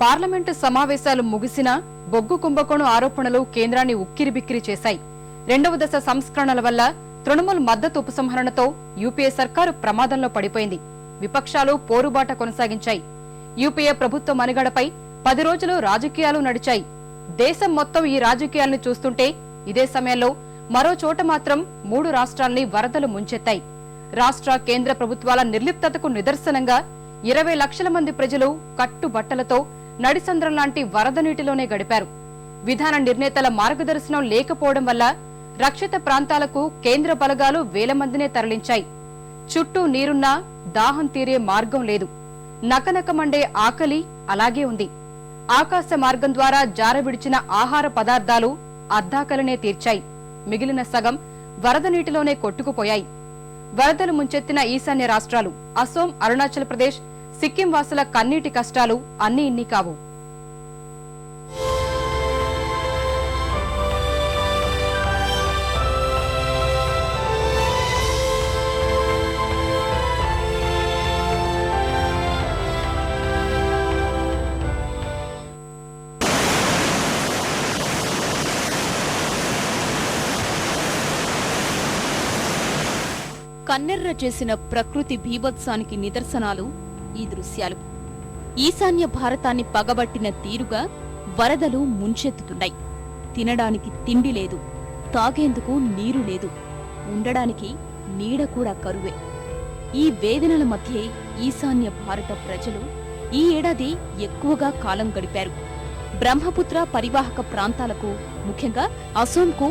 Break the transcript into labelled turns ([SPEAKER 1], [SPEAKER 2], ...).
[SPEAKER 1] Parliament సమావేశాలు ముగిసినా బొగ్గు కుంభకోణం ఆరోపణలు కేంద్రాన్ని ఉక్కిరిబిక్కిరి చేశాయి. రెండవ దశ సంస్కరణల వల్ల తృణమూల్ మద్దతు ఉపసంహరణతో యూపీఏ సర్కారు ప్రమాదంలో పడిపోయింది. విపక్షాలు పోరుబాట కొనసాగించాయి. యూపీఏ ప్రభుత్వ మనుగడపై పది రోజులు రాజకీయాలు నడిచాయి. దేశం మొత్తం ఈ రాజకీయాలను చూస్తుంటే ఇదే సమయంలో మరో చోట మాత్రం మూడు రాష్ట్రాల్ని వరదలు ముంచెత్తాయి. రాష్ట్ర కేంద్ర ప్రభుత్వాల నిర్లిప్తతకు నిదర్శనంగా ఇరవై లక్షల మంది ప్రజలు కట్టుబట్టలతో నడిసంద్రం లాంటి వరద నీటిలోనే గడిపారు. విధాన నిర్ణేతల మార్గదర్శనం లేకపోవడం వల్ల రక్షిత ప్రాంతాలకు కేంద్ర బలగాలు వేల మందినే తరలించాయి. చుట్టూ నీరున్నా దాహం తీరే మార్గం లేదు. నకనకమండే ఆకలి అలాగే ఉంది. ఆకాశ మార్గం ద్వారా జారవిడిచిన ఆహార పదార్థాలు అద్దాకలనే తీర్చాయి. మిగిలిన సగం వరద నీటిలోనే కొట్టుకుపోయాయి. వరదలు ముంచెత్తిన ఈశాన్య రాష్ట్రాలు అసోం అరుణాచల్ ప్రదేశ్ సిక్కిం వాసుల కన్నీటి కష్టాలు అన్ని ఇన్ని కావు.
[SPEAKER 2] కన్నెర్ర చేసిన ప్రకృతి భీభత్సానికి నిదర్శనాలు ఈ దృశ్యాలు. ఈశాన్య భారతాన్ని పగబట్టిన తీరుగా వరదలు ముంచెత్తుతున్నాయి. తినడానికి తిండి లేదు తాగేందుకు నీరు లేదు ఉండడానికి నీడ కూడా కరువే. ఈ వేదనల మధ్యే ఈశాన్య భారత ప్రజలు ఈ ఏడాది ఎక్కువగా కాలం గడిపారు. బ్రహ్మపుత్ర పరివాహక ప్రాంతాలకు ముఖ్యంగా అసోంకు